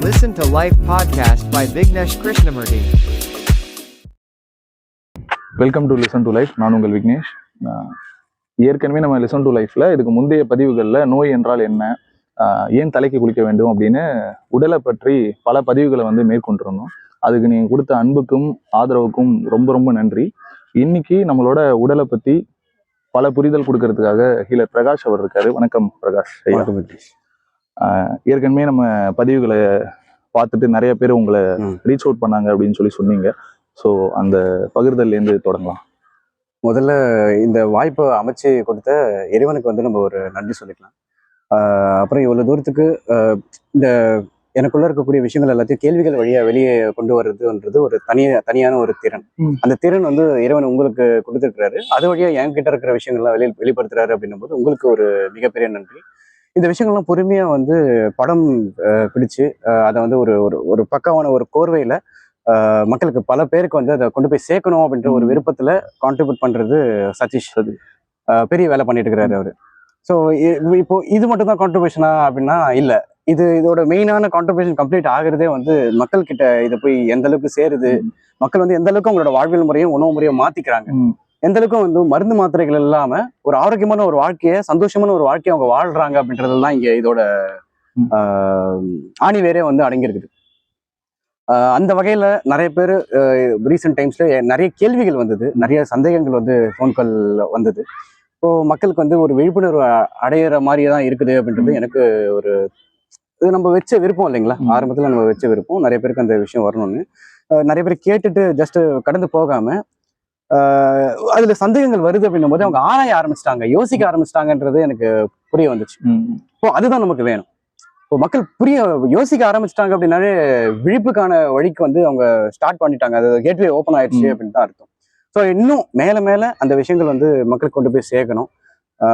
Listen to Life podcast by Vignesh Krishnamurti. Welcome to listen to life நான் உங்கள் விக்னேஷ் ஏற்கனவே நம்ம லிசன் டு லைஃப்ல இதுக்கு முந்தைய பதிவுகளில் நோய் என்றால் என்ன ஏன் தலைக்கு குளிக்க வேண்டும் அப்படின்னு உடலை பற்றி பல பதிவுகளை வந்து மேற்கொண்டிருந்தோம் அதுக்கு நீங்கள் கொடுத்த அன்புக்கும் ஆதரவுக்கும் ரொம்ப ரொம்ப நன்றி இன்னைக்கு நம்மளோட உடலை பற்றி பல புரிதல் கொடுக்கறதுக்காக ஹீலர் பிரகாஷ் அவர் இருக்காரு வணக்கம் பிரகாஷ். வணக்கம் வெங்கடேஷ். ஆஹ் ஏற்கனவே நம்ம பதிவுகளை பார்த்துட்டு நிறைய பேர் உங்களை. ரீச் அவுட் பண்ணாங்க அப்படின்னு சொல்லி சொன்னீங்க. ஸோ அந்த பகிர்தல்லேருந்து தொடங்கலாம். முதல்ல இந்த வாய்ப்பை அமைச்சு கொடுத்த இறைவனுக்கு வந்து நம்ம ஒரு நன்றி சொல்லிக்கலாம். அப்புறம் இவ்வளவு தூரத்துக்கு இந்த எனக்குள்ள இருக்கக்கூடிய விஷயங்கள் எல்லாத்தையும் கேள்விகள் வழியா வெளியே கொண்டு வர்றதுன்றது ஒரு தனிய தனியான ஒரு திறன். அந்த திறன் வந்து இறைவன் உங்களுக்கு கொடுத்துருக்கிறாரு. அது வழியா என்கிட்ட இருக்கிற விஷயங்கள்லாம் வெளியில் வெளிப்படுத்துறாரு அப்படின்னும் போது உங்களுக்கு ஒரு மிகப்பெரிய நன்றி. இந்த விஷயங்கள்லாம் பொறுமையா வந்து படம் பிடிச்சு அதை வந்து ஒரு ஒரு ஒரு பக்கமான ஒரு கோர்வையில ஆஹ் மக்களுக்கு பல பேருக்கு வந்து அதை கொண்டு போய் சேர்க்கணும் அப்படின்ற ஒரு. விருப்பத்துல கான்ட்ரிபியூட் பண்றது சதீஷ். ஆஹ் பெரிய வேலை பண்ணிட்டு இருக்கிறாரு அவரு ஸோ இப்போ இது மட்டும் தான் கான்ட்ரிபியூஷனா அப்படின்னா இல்ல இது இதோட மெயினான கான்ட்ரிபியூஷன் கம்ப்ளீட் ஆகுறதே வந்து மக்கள் கிட்ட இதை போய் எந்த அளவுக்கு சேருது மக்கள் வந்து எந்த அளவுக்கு அவங்களோட வாழ்வியல் முறையும் உணவு முறையும் மாத்திக்கிறாங்க. எந்த அளவுக்கு வந்து மருந்து மாத்திரைகள் இல்லாம ஒரு ஆரோக்கியமான ஒரு வாழ்க்கையை சந்தோஷமான ஒரு வாழ்க்கையை அவங்க வாழ்றாங்க அப்படின்றதெல்லாம் இங்க இதோட ம். ஆஹ், ஆணிவேரே வந்து அடங்கியிருக்குது அந்த வகையில நிறைய பேர் ரீசெண்ட் டைம்ஸ்ல நிறைய கேள்விகள் வந்தது நிறைய சந்தேகங்கள் வந்து ஃபோன் கால் வந்தது இப்போ மக்களுக்கு வந்து ஒரு விழிப்புணர்வு அடையிற மாதிரியே தான் இருக்குது அப்படின்றது. எனக்கு ஒரு இது நம்ம வச்ச விருப்பம் இல்லைங்களா. ஆரம்பத்துல நம்ம வச்ச விருப்பம் நிறைய பேருக்கு அந்த விஷயம் வரணும்னு நிறைய பேர் கேட்டுட்டு ஜஸ்ட் கடந்து போகாம ஆஹ், அதுல சந்தேகங்கள் வருது அப்படின்னும் போது அவங்க ஆராய ஆரம்பிச்சிட்டாங்க யோசிக்க ஆரம்பிச்சிட்டாங்கன்றது எனக்கு புரிய வந்துச்சு. இப்போ அதுதான் நமக்கு வேணும். இப்போ மக்கள் புரிய யோசிக்க ஆரம்பிச்சிட்டாங்க அப்படின்னாலே விழிப்புக்கான வழிக்கு வந்து அவங்க ஸ்டார்ட் பண்ணிட்டாங்க. அது கேட்வே ஓப்பன் ஆயிடுச்சு. அப்படின்னு தான் அர்த்தம். ஸோ இன்னும் மேல மேல அந்த விஷயங்கள் வந்து மக்களுக்கு கொண்டு போய் சேர்க்கணும்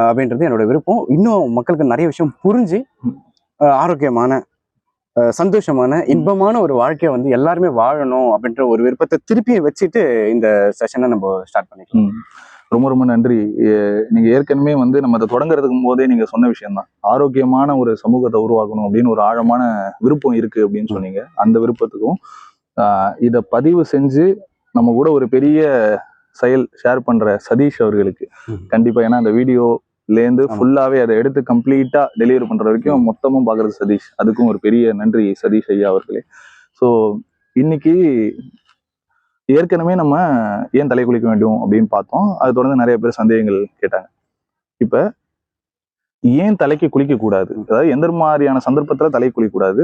அப்படின்றது என்னோட விருப்பம். இன்னும் மக்களுக்கு நிறைய விஷயம் புரிஞ்சு ஆரோக்கியமான சந்தோஷமான இன்பமான ஒரு வாழ்க்கையை வந்து எல்லாருமே வாழணும் அப்படின்ற ஒரு விருப்பத்தை திருப்பி வச்சுட்டு இந்த செஷனை நம்ம ஸ்டார்ட் பண்ணிக்கலாம். ரொம்ப ரொம்ப நன்றி. நீங்க ஏற்கனவே வந்து நம்ம அதை தொடங்குறதுக்கு போதே நீங்க சொன்ன விஷயம்தான். ஆரோக்கியமான ஒரு சமூகத்தை உருவாக்கணும் அப்படின்னு ஒரு ஆழமான விருப்பம் இருக்கு அப்படின்னு சொன்னீங்க. அந்த விருப்பத்துக்கும் இத பதிவு செஞ்சு நம்ம கூட ஒரு பெரிய செயல் ஷேர் பண்ற சதீஷ் அவர்களுக்கு. கண்டிப்பா. ஏன்னா அந்த வீடியோலேருந்து ஆமா. ஃபுல்லாவே அதை எடுத்து கம்ப்ளீட்டா டெலிவரி பண்ற வரைக்கும் மொத்தமும் பாக்குறது சதீஷ். அதுக்கும் ஒரு பெரிய நன்றி சதீஷ் ஐயா அவர்களே. ஸோ இன்னைக்கு ஏற்கனவே நம்ம ஏன் தலை குளிக்க வேண்டும் அப்படின்னு பார்த்தோம். அது தொடர்ந்து நிறைய பேர் சந்தேகங்கள் கேட்டாங்க. இப்ப ஏன் தலைக்கு குளிக்க கூடாது அதாவது எந்த மாதிரியான சந்தர்ப்பத்துல தலை குளிக்க கூடாது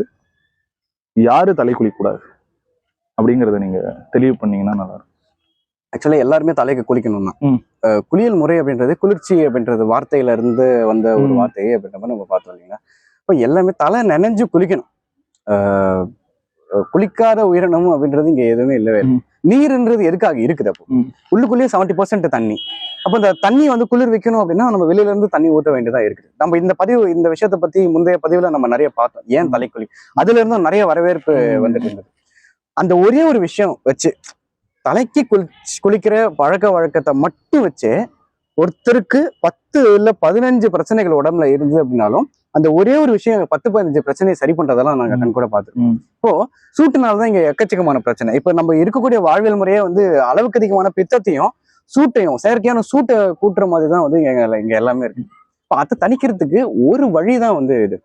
யாரு தலை குளிக்க கூடாது அப்படிங்கறத நீங்க தெளிவு பண்ணீங்கன்னா நல்லா இருக்கும். ஆக்சுவலா எல்லாருமே தலைக்கு குளிக்கணும் தான் குளியல் முறை அப்படின்றது குளிர்ச்சி அப்படின்றது வார்த்தையில இருந்து வந்த ஒரு. வார்த்தை அப்படின்ற மாதிரி நம்ம பார்த்தோம் இல்லைங்களா? இப்போ எல்லாமே தலை நனைஞ்சு குளிக்கணும். குளிக்காத உயிரினம் அப்படின்றது இங்க எதுவுமே இல்லவே இல்லை. நீர்ன்றது எதுக்காக இருக்குது அப்போ. உள்ளுக்குள்ளேயே செவன்டி பர்சன்ட் தண்ணி. அப்போ இந்த தண்ணி வந்து குளிர் வைக்கணும் அப்படின்னா நம்ம வெளியில இருந்து தண்ணி ஊற்ற வேண்டியதா இருக்குது. நம்ம இந்த பதிவு இந்த விஷயத்தை பத்தி முந்தைய பதிவுல நம்ம நிறைய பார்த்தோம். ஏன் ம். தலைக்குளி அதுல இருந்தும் நிறைய வரவேற்பு வந்துட்டு இருந்தது. அந்த ஒரே ஒரு விஷயம் வச்சு தலைக்கு குளி குளிக்கிற பழக்க வழக்கத்தை மட்டும் வச்சு ஒருத்தருக்கு பத்து இல்ல பதினஞ்சு பிரச்சனைகள் உடம்புல இருந்தது அப்படின்னாலும் அந்த ஒரே ஒரு விஷயம் பத்து பதினஞ்சு பிரச்சனையை சரி பண்றதெல்லாம் நாங்க ம். கண் கூட பார்த்துருக்கோம். இப்போ சூட்டுனால தான் இங்க எக்கச்சக்கமான பிரச்சனை இப்ப நம்ம இருக்கக்கூடிய வாழ்வியல் முறையே வந்து அளவுக்கு அதிகமான பித்தத்தையும் சூட்டையும் செயற்கையான சூட்டை கூட்டுற மாதிரி தான் வந்து இங்க இங்க எல்லாமே இருக்கு இப்போ அதை தணிக்கிறதுக்கு ஒரு வழி தான் வந்து இது.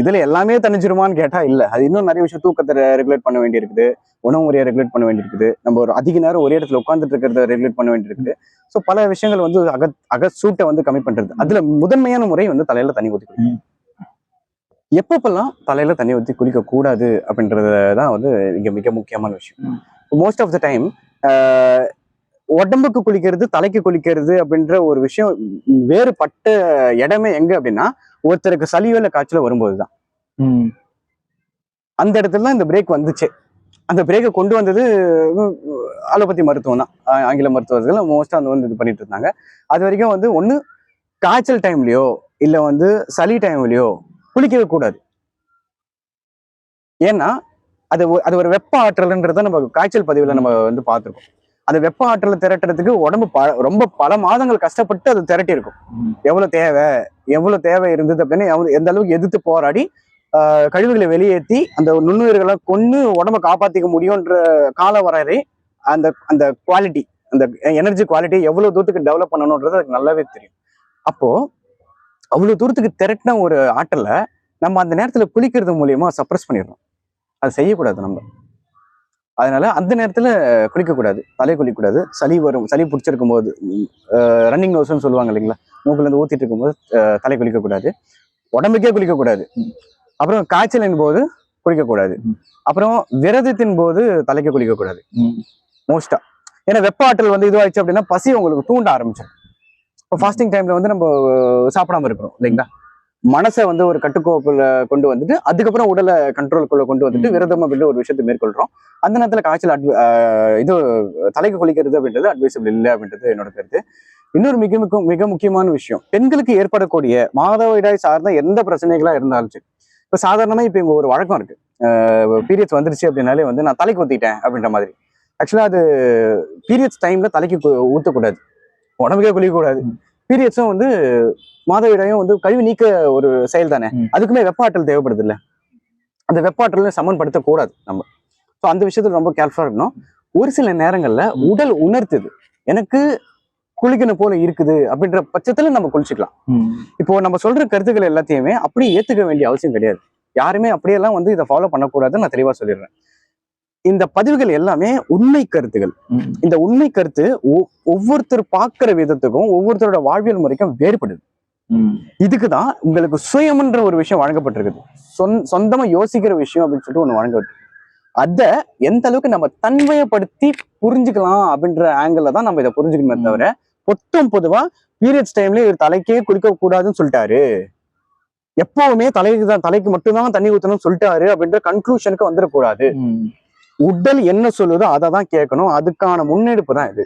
இதுல எல்லாமே தணிஞ்சிருமான்னு கேட்டா இல்ல. அது இன்னும் நிறைய விஷயம் தூக்கத்தை ரெகுலேட் பண்ண வேண்டியிருக்குது. உணவு முறையை ரெகுலேட் பண்ண வேண்டியிருக்குது. நம்ம ஒரு அதிக நேரம் ஒரே இடத்துல உட்காந்துட்டு இருக்கிறத ரெகுலேட் பண்ண வேண்டியிருக்குது. ஸோ பல விஷயங்கள் வந்து அக அக சூட்டை வந்து கம்மி பண்றது. அதுல முதன்மையான முறை வந்து தலையில தண்ணி ஊற்றி எப்பப்பெல்லாம் தலையில தண்ணி ஊற்றி குளிக்க கூடாது அப்படின்றது தான் வந்து இங்க மிக முக்கியமான விஷயம். மோஸ்ட் ஆஃப் த டைம் உடம்புக்கு குளிக்கிறது தலைக்கு குளிக்கிறது அப்படின்ற ஒரு விஷயம் வேறுபட்ட இடமே எங்க அப்படின்னா ஒருத்தருக்கு சளியோ இல்லை காய்ச்சலோ வரும்போது தான். அந்த இடத்துல தான் இந்த பிரேக் வந்துச்சு. அந்த பிரேக்கை கொண்டு வந்தது அலோபதி மருத்துவம் தான் ஆங்கில மருத்துவர்கள் மோஸ்ட்டாக அந்த வந்து இது பண்ணிட்டு இருந்தாங்க. அது வரைக்கும் வந்து ஒன்று காய்ச்சல் டைம்லயோ இல்லை வந்து சளி டைம்லயோ குளிக்கவே கூடாது. ஏன்னா அது அது ஒரு வெப்ப ஆற்றல்ன்றத நம்ம காய்ச்சல் பதிவில் நம்ம வந்து பார்த்துருக்கோம். அந்த வெப்ப ஆற்றலை திரட்டுறதுக்கு உடம்பு ப ரொம்ப பல மாதங்கள் கஷ்டப்பட்டு அது திரட்டி இருக்கும் எவ்வளவு தேவை? எவ்வளவு தேவை இருந்தது அப்படின்னு எந்த அளவுக்கு எதிர்த்து போராடி ஆஹ் கழிவுகளை வெளியேற்றி அந்த நுண்ணுயிர்களை கொண்டு உடம்ப காப்பாற்றிக்க முடியுன்ற கால வரையறை அந்த அந்த குவாலிட்டி அந்த எனர்ஜி குவாலிட்டி எவ்வளவு தூரத்துக்கு டெவலப் பண்ணணுன்றது அதுக்கு நல்லாவே தெரியும். அப்போ அவ்வளவு தூரத்துக்கு திரட்டின ஒரு ஆற்றலை நம்ம அந்த நேரத்தில் குளிக்கிறது மூலியமா சப்ரஸ் பண்ணிடுறோம். அது செய்யக்கூடாது நம்ம. அதனால அந்த நேரத்துல குளிக்கக்கூடாது. தலை குளிக்கக்கூடாது. சளி வரும் சளி பிடிச்சிருக்கும் போது ரன்னிங் நோஸ்னு சொல்லுவாங்க இல்லைங்களா? மூக்குல இருந்து ஊத்திட்டு இருக்கும்போது தலை குளிக்கக்கூடாது. உடம்புக்கே குளிக்கக்கூடாது. அப்புறம் காய்ச்சலின் போது குளிக்கக்கூடாது. அப்புறம் விரதத்தின் போது தலைக்கு குளிக்கக்கூடாது. மோஸ்டா ஏன்னா வெப்ப ஆற்றல் வந்து இதுவாயிடுச்சு அப்படின்னா பசி உங்களுக்கு தூண்ட ஆரம்பிச்சிடும். இப்போ ஃபாஸ்டிங் டைம்ல வந்து நம்ம சாப்பிடாம இருக்கிறோம் இல்லைங்களா? மனசை வந்து ஒரு கட்டுக்கோப்புல கொண்டு வந்துட்டு அதுக்கப்புறம் உடலை கண்ட்ரோலுக்குள்ள கொண்டு வந்துட்டு. விரதம் அப்படின்ற ஒரு விஷயத்தை மேற்கொள்றோம். அந்த நேரத்துல காய்ச்சல் அஹ், இது தலைக்கு குளிக்கிறது அப்படின்றது அட்வைசபிள் இல்லை அப்படின்றது என்னோட கருத்து. இன்னொரு மிக மிக மிக முக்கியமான விஷயம் பெண்களுக்கு ஏற்படக்கூடிய மாதவிடாய் சார்ந்த எந்த பிரச்சனைகளா இருந்தாலும் சரி இப்போ சாதாரணமா இப்போ இங்க ஒரு வழக்கம் இருக்கு. பீரியட்ஸ் வந்துருச்சு அப்படின்னாலே வந்து நான் தலைக்கு ஊத்திட்டேன் அப்படின்ற மாதிரி. ஆக்சுவலா அது பீரியட்ஸ் டைம்ல தலைக்கு ஊத்தக்கூடாது. உடம்புக்கே குளிக்கக்கூடாது. பீரியட்ஸும் வந்து மாதவிடாயும் வந்து கழிவு நீக்க ஒரு செயல் தானே. அதுக்குமே வெப்ப ஆற்றல் தேவைப்படுது இல்ல அந்த வெப்ப ஆற்றலை சமன்படுத்தக்கூடாது நம்ம. ஸோ அந்த விஷயத்துல ரொம்ப கேர்ஃபுல்லாக இருக்கணும். ஒரு சில நேரங்கள்ல. உடல் உணர்த்துது. எனக்கு குளிக்கணும் போல இருக்குது அப்படின்ற பட்சத்துல நம்ம குளிச்சுக்கலாம். இப்போ நம்ம சொல்ற கருத்துக்கள் எல்லாத்தையுமே அப்படியே ஏத்துக்க வேண்டிய அவசியம் கிடையாது. யாருமே அப்படியெல்லாம் வந்து இதை ஃபாலோ பண்ணக்கூடாதுன்னு நான் தெளிவா சொல்லிடுறேன். இந்த பதிவுகள் எல்லாமே உண்மை கருத்துகள். இந்த உண்மை கருத்து ஒவ்வொருத்தர் பார்க்கிற விதத்துக்கும் ஒவ்வொருத்தரோட வாழ்வியல் முறைக்கும் வேறுபடுது ம். இதுக்கு தான் உங்களுக்கு சுயம்ன்ற ஒரு விஷயம் வழங்கப்பட்டிருக்குது சொந் சொந்தமா யோசிக்கிற விஷயம் அப்படின்னு சொல்லிட்டு ஒண்ணு வழங்கப்பட்டிருக்கு அத எந்த அளவுக்கு நம்ம தன்மையப்படுத்தி புரிஞ்சுக்கலாம் அப்படின்ற ஆங்கிள் தான் நம்ம இதை புரிஞ்சுக்கணுமே. தவிர மொத்தம் பொதுவா பீரியட்ஸ் டைம்ல இவர் தலைக்கே குளிக்க கூடாதுன்னு சொல்லிட்டாரு எப்பவுமே தலைக்கு தான் தலைக்கு மட்டும்தான் தண்ணி ஊத்தணும்னு சொல்லிட்டாரு அப்படின்ற கன்க்ளூஷனுக்கு வந்துடக்கூடாது. உடல் என்ன சொல்லுதோ அதை தான் கேட்கணும். அதுக்கான முன்னெடுப்பு தான் இது.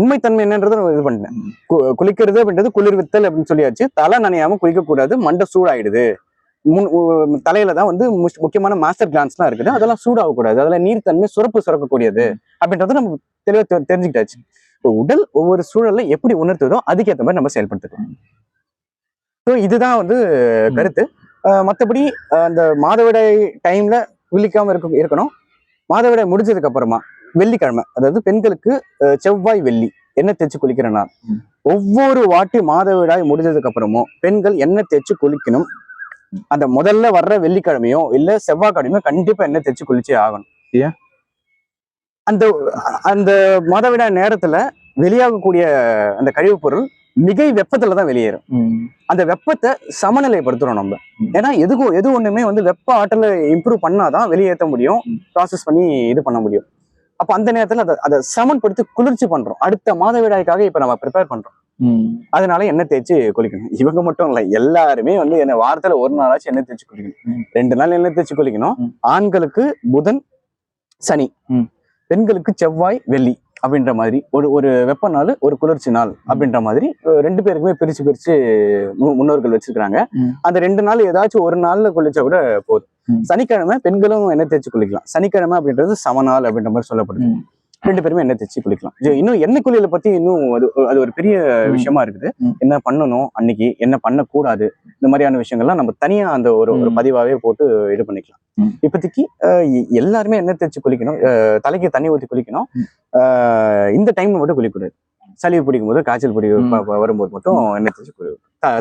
உண்மைத்தன்மை என்னன்றதை நான் இது பண்ணேன். கு- குளிக்கிறது அப்படின்றது குளிர்வித்தல் அப்படின்னு சொல்லியாச்சு. தலை நனையாம குளிக்க கூடாது மண்டை சூடாயிடுது. முன் தலையில தான் வந்து முக்கியமான மாஸ்டர் கிளான்ஸ்லாம் இருக்குது. அதெல்லாம் சூடாகக்கூடாது. அதெல்லாம் நீர்த்தன்மை சுரப்பு சுரக்கக்கூடியது அப்படின்றத நம்ம தெளிவா தெ- தெரிஞ்சுக்கிட்டாச்சு. உடல் ஒவ்வொரு சூழல்ல எப்படி உணர்த்துதோ அதுக்கேற்ற மாதிரி நம்ம செயல்படுத்திக்கலாம். ஸோ இதுதான் வந்து கருத்து. அஹ் அந்த மாதவிடாய் டைம்ல குளிக்காம இருக்க இருக்கணும். மாதவிடாய் முடிஞ்சதுக்கு அப்புறமா வெள்ளிக்கிழமை அதாவது பெண்களுக்கு செவ்வாய் வெள்ளி எண்ணெய் தேய்ச்சி குளிக்கிற நாள். ஒவ்வொரு வாட்டி மாதவிடாய் முடிஞ்சதுக்கு அப்புறமும் பெண்கள் எண்ணெய் தேய்ச்சி குளிக்கணும் அந்த முதல்ல வர்ற வெள்ளிக்கிழமையோ இல்ல செவ்வாய்க்கிழமையோ கண்டிப்பா எண்ணெய் தேய்ச்சி குளிச்சே ஆகணும் ஏன்? அந்த அந்த மாதவிடாய் நேரத்துல வெளியாகக்கூடிய அந்த கழிவுப் பொருள் மிகை வெப்பத்துல தான் வெளியேறும். அந்த வெப்பத்தை சமநிலைப்படுத்துறோம் நம்ம. ஏன்னா எதுக்கும் எது ஒண்ணுமே வந்து வெப்ப ஆற்றலை இம்ப்ரூவ் பண்ணாதான் வெளியேற்ற முடியும். ப்ராசஸ் பண்ணி இது பண்ண முடியும் அப்ப அந்த நேரத்துல அதை அதை சமன்படுத்தி குளிர்ச்சி பண்றோம் அடுத்த மாதவிடாய்க்காக இப்ப நம்ம ப்ரிப்பேர் பண்றோம். அதனால எண்ணெய் தேய்ச்சி குளிக்கணும் இவங்க மட்டும் இல்ல எல்லாருமே வந்து என்ன வாரத்துல ஒரு நாளாச்சும் எண்ணெய் தேய்ச்சி குளிக்கணும். ரெண்டு நாள் எண்ணெய் தேய்ச்சி குளிக்கணும். ஆண்களுக்கு புதன் சனி. பெண்களுக்கு செவ்வாய் வெள்ளி அப்படின்ற மாதிரி ஒரு ஒரு வெப்ப நாள் ஒரு குளிர்ச்சி நாள் அப்படின்ற மாதிரி ரெண்டு பேருக்குமே பிரிச்சு பிரிச்சு முன்னோர்கள் வச்சிருக்காங்க. அந்த ரெண்டு நாள் ஏதாச்சும் ஒரு நாள்ல குளிச்சா கூட போதும். சனிக்கிழமை பெண்களும் எண்ணெய் தேய்ச்சி குளிக்கலாம் சனிக்கிழமை அப்படின்றது சமநாள் அப்படின்ற மாதிரி சொல்லப்படுது. ரெண்டு பேருமே எண்ணெய் தேய்ச்சி குளிக்கலாம். இன்னும் எண்ணெய் குளியலை பத்தி இன்னும் அது அது ஒரு பெரிய. விஷயமா இருக்குது. என்ன பண்ணணும் அன்னைக்கு என்ன பண்ணக்கூடாது இந்த மாதிரியான விஷயங்கள்லாம் நம்ம தனியா அந்த ஒரு ஒரு. பதிவாவே போட்டு இது பண்ணிக்கலாம். இப்போதைக்கு எல்லாருமே எண்ணெய் தேய்ச்சி குளிக்கணும். தலைக்கு தண்ணி ஊற்றி குளிக்கணும். இந்த டைம்ல மட்டும் குளிக்கக்கூடாது சளி பிடிக்கும் போது காய்ச்சல் பிடி வரும்போது மட்டும் எண்ணெய் தேய்ச்சி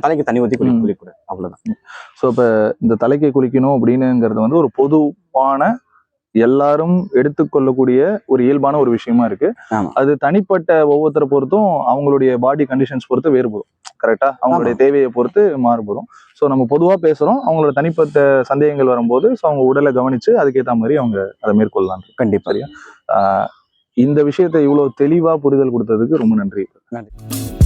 தலைக்கு தண்ணி ஊற்றி குளி ம். குளிக்கக்கூடாது அவ்வளவுதான். ஸோ இப்போ இந்த தலைக்கு குளிக்கணும் அப்படின்னுங்கிறது வந்து ஒரு பொதுவான எல்லாரும் எடுத்துக்கொள்ளக்கூடிய ஒரு இயல்பான ஒரு விஷயமா இருக்கு. அது தனிப்பட்ட ஒவ்வொருத்தரை பொறுத்தும் அவங்களுடைய பாடி கண்டிஷன்ஸ் பொறுத்து வேறுபடும். கரெக்டா அவங்களுடைய தேவையை பொறுத்து மாறுபடும். ஸோ நம்ம பொதுவாக பேசுறோம். அவங்களோட தனிப்பட்ட சந்தேகங்கள் வரும்போது ஸோ அவங்க உடலை கவனிச்சு அதுக்கேற்ற மாதிரி அவங்க அதை மேற்கொள்ளலாம். கண்டிப்பா. சரியா? ஆஹ் இந்த விஷயத்தை இவ்வளவு தெளிவா புரிதல் கொடுத்ததுக்கு ரொம்ப நன்றி. நன்றி.